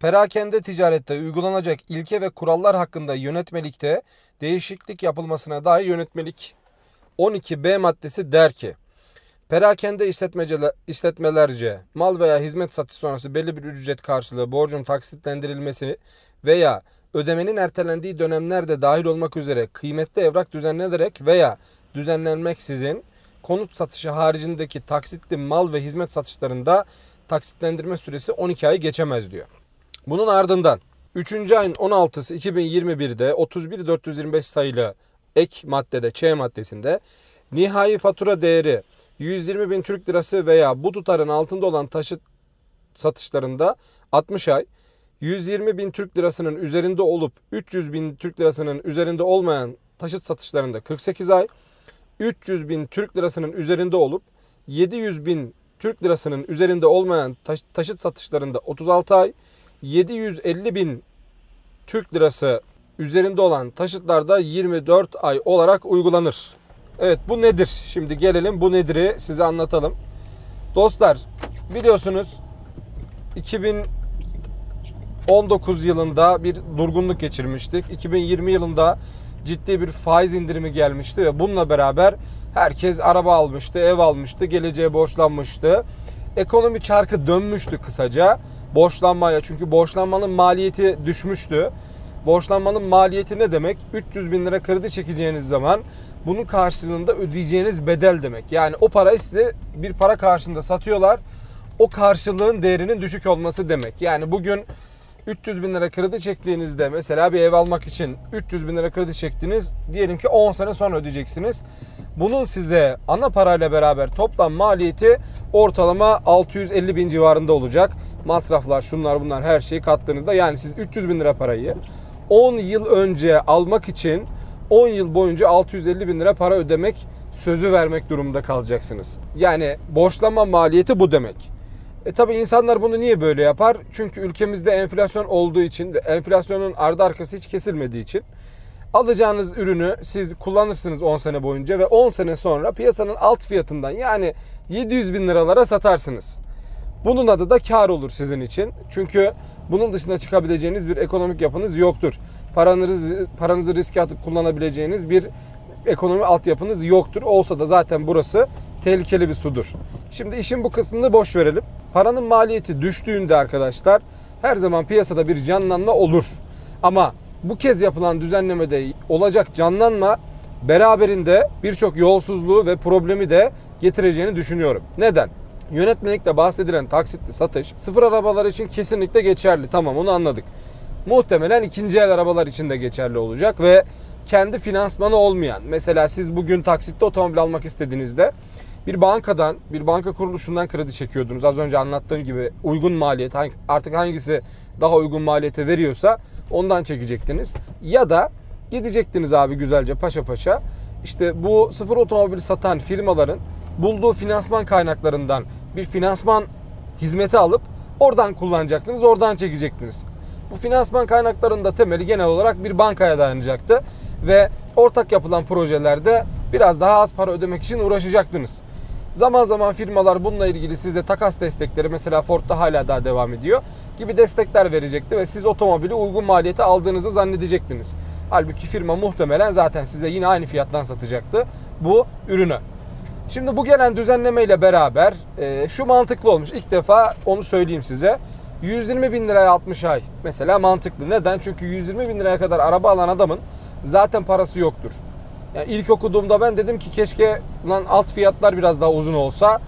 Perakende ticarette uygulanacak ilke ve kurallar hakkında yönetmelikte değişiklik yapılmasına dair yönetmelik 12B maddesi der ki Perakende işletmelerce mal veya hizmet satış sonrası belli bir ücret karşılığı borcun taksitlendirilmesi veya ödemenin ertelendiği dönemlerde dahil olmak üzere kıymetli evrak düzenlenerek veya düzenlenmeksizin konut satışı haricindeki taksitli mal ve hizmet satışlarında taksitlendirme süresi 12 ayı geçemez diyor. Bunun ardından 3. ayın 16'sı 2021'de 31425 sayılı ek maddede Ç maddesinde nihai fatura değeri 120 bin Türk lirası veya bu tutarın altında olan taşıt satışlarında 60 ay, 120 bin Türk lirasının üzerinde olup 300 bin Türk lirasının üzerinde olmayan taşıt satışlarında 48 ay, 300 bin Türk lirasının üzerinde olup 700 bin Türk lirasının üzerinde olmayan taş- taşıt satışlarında 36 ay, 750 bin Türk lirası üzerinde olan taşıtlarda 24 ay olarak uygulanır. Evet bu nedir? Şimdi gelelim bu nedir'i size anlatalım. Dostlar biliyorsunuz 2019 yılında bir durgunluk geçirmiştik. 2020 yılında ciddi bir faiz indirimi gelmişti ve bununla beraber herkes araba almıştı, ev almıştı, geleceğe borçlanmıştı. Ekonomi çarkı dönmüştü kısaca borçlanmayla çünkü borçlanmanın maliyeti düşmüştü. Borçlanmanın maliyeti ne demek? 300 bin lira kredi çekeceğiniz zaman bunun karşılığında ödeyeceğiniz bedel demek. Yani o parayı size bir para karşılığında satıyorlar. O karşılığın değerinin düşük olması demek. Yani bugün 300 bin lira kredi çektiğinizde mesela bir ev almak için 300 bin lira kredi çektiniz. Diyelim ki 10 sene sonra ödeyeceksiniz. Bunun size ana parayla beraber toplam maliyeti ortalama 650 bin civarında olacak. Masraflar şunlar bunlar her şeyi kattığınızda yani siz 300 bin lira parayı 10 yıl önce almak için 10 yıl boyunca 650 bin lira para ödemek sözü vermek durumunda kalacaksınız. Yani borçlanma maliyeti bu demek. E tabi insanlar bunu niye böyle yapar? Çünkü ülkemizde enflasyon olduğu için ve enflasyonun ardı arkası hiç kesilmediği için alacağınız ürünü siz kullanırsınız 10 sene boyunca ve 10 sene sonra piyasanın alt fiyatından yani 700 bin liralara satarsınız. Bunun adı da kar olur sizin için. Çünkü bunun dışında çıkabileceğiniz bir ekonomik yapınız yoktur. Paranızı, paranızı riske atıp kullanabileceğiniz bir ekonomi altyapınız yoktur. Olsa da zaten burası tehlikeli bir sudur. Şimdi işin bu kısmını boş verelim. Paranın maliyeti düştüğünde arkadaşlar her zaman piyasada bir canlanma olur. Ama bu kez yapılan düzenlemede olacak canlanma beraberinde birçok yolsuzluğu ve problemi de getireceğini düşünüyorum. Neden? Yönetmelikte bahsedilen taksitli satış sıfır arabalar için kesinlikle geçerli. Tamam onu anladık. Muhtemelen ikinci el arabalar için de geçerli olacak ve kendi finansmanı olmayan mesela siz bugün taksitli otomobil almak istediğinizde bir bankadan, bir banka kuruluşundan kredi çekiyordunuz. Az önce anlattığım gibi uygun maliyet artık hangisi daha uygun maliyete veriyorsa ondan çekecektiniz. Ya da gidecektiniz abi güzelce paşa paşa. İşte bu sıfır otomobil satan firmaların bulduğu finansman kaynaklarından bir finansman hizmeti alıp oradan kullanacaktınız, oradan çekecektiniz. Bu finansman kaynaklarında temeli genel olarak bir bankaya dayanacaktı ve ortak yapılan projelerde biraz daha az para ödemek için uğraşacaktınız. Zaman zaman firmalar bununla ilgili size takas destekleri mesela Ford'da hala daha devam ediyor gibi destekler verecekti ve siz otomobili uygun maliyete aldığınızı zannedecektiniz. Halbuki firma muhtemelen zaten size yine aynı fiyattan satacaktı bu ürünü. Şimdi bu gelen düzenleme ile beraber e, şu mantıklı olmuş. İlk defa onu söyleyeyim size. 120 bin liraya 60 ay mesela mantıklı. Neden? Çünkü 120 bin liraya kadar araba alan adamın zaten parası yoktur. Yani ilk okuduğumda ben dedim ki keşke lan alt fiyatlar biraz daha uzun olsa.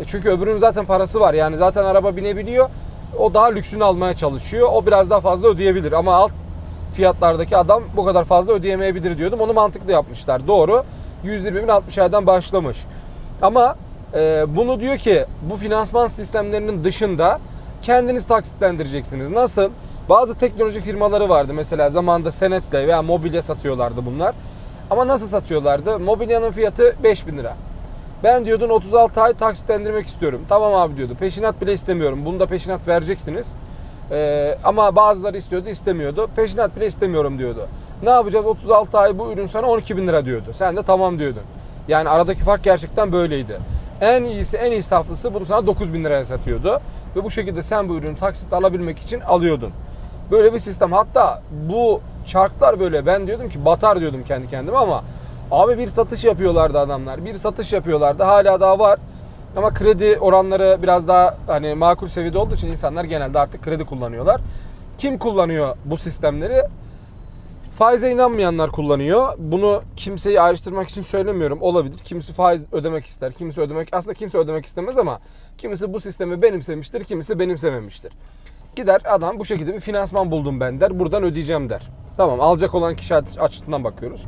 E, çünkü öbürünün zaten parası var. Yani zaten araba binebiliyor. O daha lüksünü almaya çalışıyor. O biraz daha fazla ödeyebilir. Ama alt fiyatlardaki adam bu kadar fazla ödeyemeyebilir diyordum. Onu mantıklı yapmışlar. Doğru. 120 bin 60 aydan başlamış. Ama e, bunu diyor ki bu finansman sistemlerinin dışında kendiniz taksitlendireceksiniz. Nasıl? Bazı teknoloji firmaları vardı mesela zamanda senetle veya mobilya satıyorlardı bunlar. Ama nasıl satıyorlardı? Mobilyanın fiyatı 5000 lira. Ben diyordun 36 ay taksitlendirmek istiyorum. Tamam abi diyordu. Peşinat bile istemiyorum. Bunu da peşinat vereceksiniz. Ee, ama bazıları istiyordu istemiyordu. Peşinat bile istemiyorum diyordu. Ne yapacağız? 36 ay bu ürün sana 12 bin lira diyordu. Sen de tamam diyordun. Yani aradaki fark gerçekten böyleydi. En iyisi, en israflısı bunu sana 9000 liraya satıyordu. Ve bu şekilde sen bu ürünü taksitle alabilmek için alıyordun. Böyle bir sistem. Hatta bu çarklar böyle ben diyordum ki batar diyordum kendi kendime ama abi bir satış yapıyorlardı adamlar. Bir satış yapıyorlardı. Hala daha var. Ama kredi oranları biraz daha hani makul seviyede olduğu için insanlar genelde artık kredi kullanıyorlar. Kim kullanıyor bu sistemleri? Faize inanmayanlar kullanıyor. Bunu kimseyi ayrıştırmak için söylemiyorum. Olabilir. Kimisi faiz ödemek ister. Kimisi ödemek aslında kimse ödemek istemez ama kimisi bu sistemi benimsemiştir, kimisi benimsememiştir. Gider adam bu şekilde bir finansman buldum ben der. Buradan ödeyeceğim der. Tamam alacak olan kişi açısından bakıyoruz.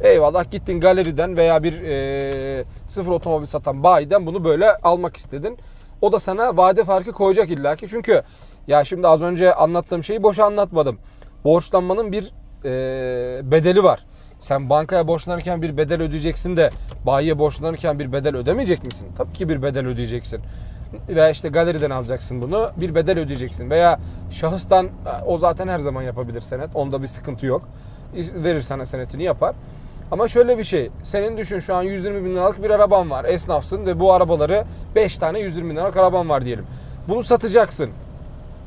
Eyvallah gittin galeriden veya bir e, sıfır otomobil satan bayiden bunu böyle almak istedin. O da sana vade farkı koyacak illaki. Çünkü ya şimdi az önce anlattığım şeyi boşa anlatmadım. Borçlanmanın bir e, bedeli var. Sen bankaya borçlanırken bir bedel ödeyeceksin de bayiye borçlanırken bir bedel ödemeyecek misin? Tabii ki bir bedel ödeyeceksin. Veya işte galeriden alacaksın bunu bir bedel ödeyeceksin. Veya şahıstan o zaten her zaman yapabilir senet. Onda bir sıkıntı yok. Verir sana senetini yapar. Ama şöyle bir şey. Senin düşün şu an 120 bin liralık bir araban var. Esnafsın ve bu arabaları 5 tane 120 bin liralık araban var diyelim. Bunu satacaksın.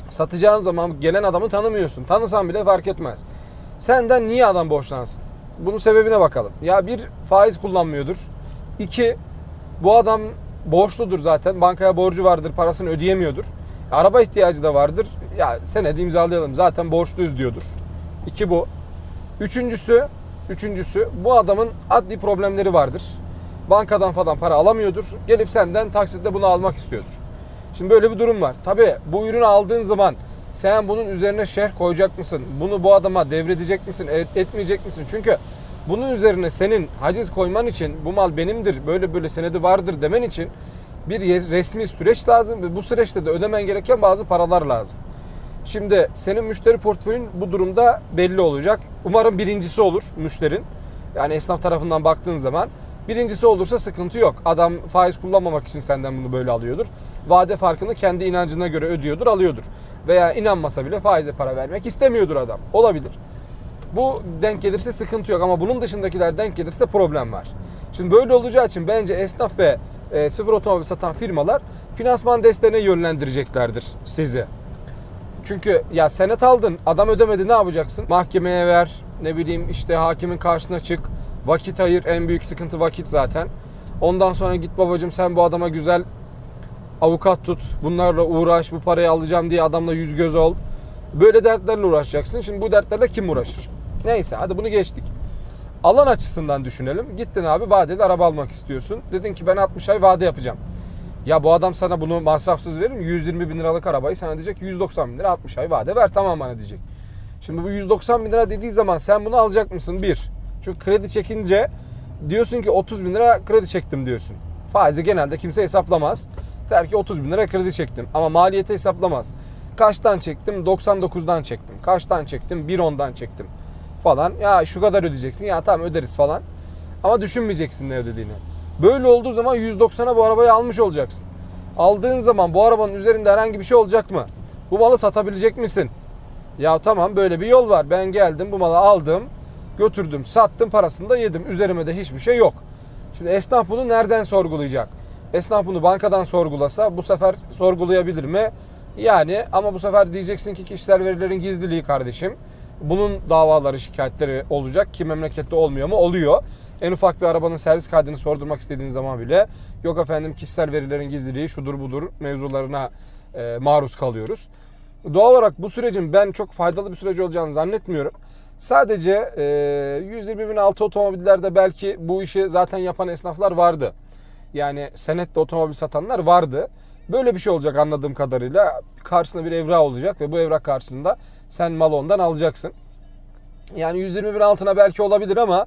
Satacağın zaman gelen adamı tanımıyorsun. Tanısan bile fark etmez. Senden niye adam borçlansın? Bunun sebebine bakalım. Ya bir faiz kullanmıyordur. İki bu adam borçludur zaten. Bankaya borcu vardır, parasını ödeyemiyordur. Araba ihtiyacı da vardır. Ya senedi imzalayalım zaten borçluyuz diyordur. İki bu. Üçüncüsü, üçüncüsü bu adamın adli problemleri vardır. Bankadan falan para alamıyordur. Gelip senden taksitle bunu almak istiyordur. Şimdi böyle bir durum var. Tabi bu ürünü aldığın zaman sen bunun üzerine şerh koyacak mısın? Bunu bu adama devredecek misin? Et, etmeyecek misin? Çünkü bunun üzerine senin haciz koyman için bu mal benimdir, böyle böyle senedi vardır demen için bir resmi süreç lazım ve bu süreçte de ödemen gereken bazı paralar lazım. Şimdi senin müşteri portföyün bu durumda belli olacak. Umarım birincisi olur müşterin. Yani esnaf tarafından baktığın zaman. Birincisi olursa sıkıntı yok. Adam faiz kullanmamak için senden bunu böyle alıyordur. Vade farkını kendi inancına göre ödüyordur, alıyordur. Veya inanmasa bile faize para vermek istemiyordur adam. Olabilir. Bu denk gelirse sıkıntı yok ama bunun dışındakiler denk gelirse problem var. Şimdi böyle olacağı için bence esnaf ve e, sıfır otomobil satan firmalar finansman desteğine yönlendireceklerdir sizi. Çünkü ya senet aldın, adam ödemedi ne yapacaksın? Mahkemeye ver, ne bileyim işte hakimin karşısına çık, vakit ayır. En büyük sıkıntı vakit zaten. Ondan sonra git babacım sen bu adama güzel avukat tut. Bunlarla uğraş, bu parayı alacağım diye adamla yüz göz ol. Böyle dertlerle uğraşacaksın. Şimdi bu dertlerle kim uğraşır? Neyse hadi bunu geçtik. Alan açısından düşünelim. Gittin abi vadeli araba almak istiyorsun. Dedin ki ben 60 ay vade yapacağım. Ya bu adam sana bunu masrafsız verir mi? 120 bin liralık arabayı sana diyecek 190 bin lira 60 ay vade ver tamam bana diyecek. Şimdi bu 190 bin lira dediği zaman sen bunu alacak mısın? Bir. Çünkü kredi çekince diyorsun ki 30 bin lira kredi çektim diyorsun. Faizi genelde kimse hesaplamaz. Der ki 30 bin lira kredi çektim ama maliyeti hesaplamaz. Kaçtan çektim? 99'dan çektim. Kaçtan çektim? 1.10'dan çektim falan. Ya şu kadar ödeyeceksin. Ya tamam öderiz falan. Ama düşünmeyeceksin ne ödediğini. Böyle olduğu zaman 190'a bu arabayı almış olacaksın. Aldığın zaman bu arabanın üzerinde herhangi bir şey olacak mı? Bu malı satabilecek misin? Ya tamam böyle bir yol var. Ben geldim bu malı aldım, götürdüm, sattım, parasını da yedim. Üzerime de hiçbir şey yok. Şimdi esnaf bunu nereden sorgulayacak? Esnaf bunu bankadan sorgulasa bu sefer sorgulayabilir mi? Yani ama bu sefer diyeceksin ki kişisel verilerin gizliliği kardeşim. Bunun davaları, şikayetleri olacak ki memlekette olmuyor mu? Oluyor. En ufak bir arabanın servis kaydını sordurmak istediğin zaman bile yok efendim kişisel verilerin gizliliği şudur budur mevzularına e, maruz kalıyoruz. Doğal olarak bu sürecin ben çok faydalı bir süreç olacağını zannetmiyorum. Sadece e, 120 bin altı otomobillerde belki bu işi zaten yapan esnaflar vardı. Yani senetle otomobil satanlar vardı. Böyle bir şey olacak anladığım kadarıyla. Karşısında bir evrak olacak ve bu evrak karşılığında sen mal ondan alacaksın. Yani 120 bin altına belki olabilir ama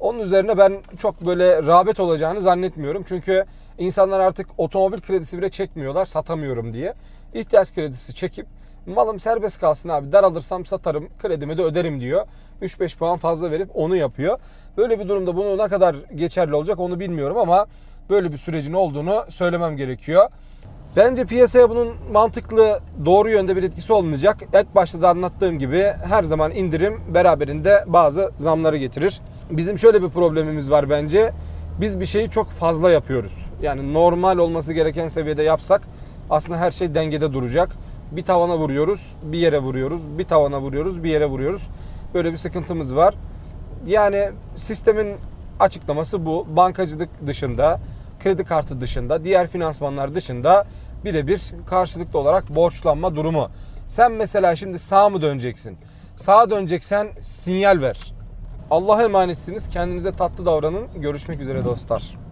onun üzerine ben çok böyle rağbet olacağını zannetmiyorum. Çünkü insanlar artık otomobil kredisi bile çekmiyorlar satamıyorum diye. İhtiyaç kredisi çekip malım serbest kalsın abi daralırsam satarım kredimi de öderim diyor. 3-5 puan fazla verip onu yapıyor. Böyle bir durumda bunu ne kadar geçerli olacak onu bilmiyorum ama böyle bir sürecin olduğunu söylemem gerekiyor. Bence piyasaya bunun mantıklı, doğru yönde bir etkisi olmayacak. İlk başta da anlattığım gibi her zaman indirim beraberinde bazı zamları getirir. Bizim şöyle bir problemimiz var bence. Biz bir şeyi çok fazla yapıyoruz. Yani normal olması gereken seviyede yapsak aslında her şey dengede duracak. Bir tavana vuruyoruz, bir yere vuruyoruz, bir tavana vuruyoruz, bir yere vuruyoruz. Böyle bir sıkıntımız var. Yani sistemin açıklaması bu. Bankacılık dışında, kredi kartı dışında, diğer finansmanlar dışında birebir karşılıklı olarak borçlanma durumu. Sen mesela şimdi sağa mı döneceksin? Sağa döneceksen sinyal ver. Allah'a emanetsiniz. Kendinize tatlı davranın. Görüşmek üzere dostlar.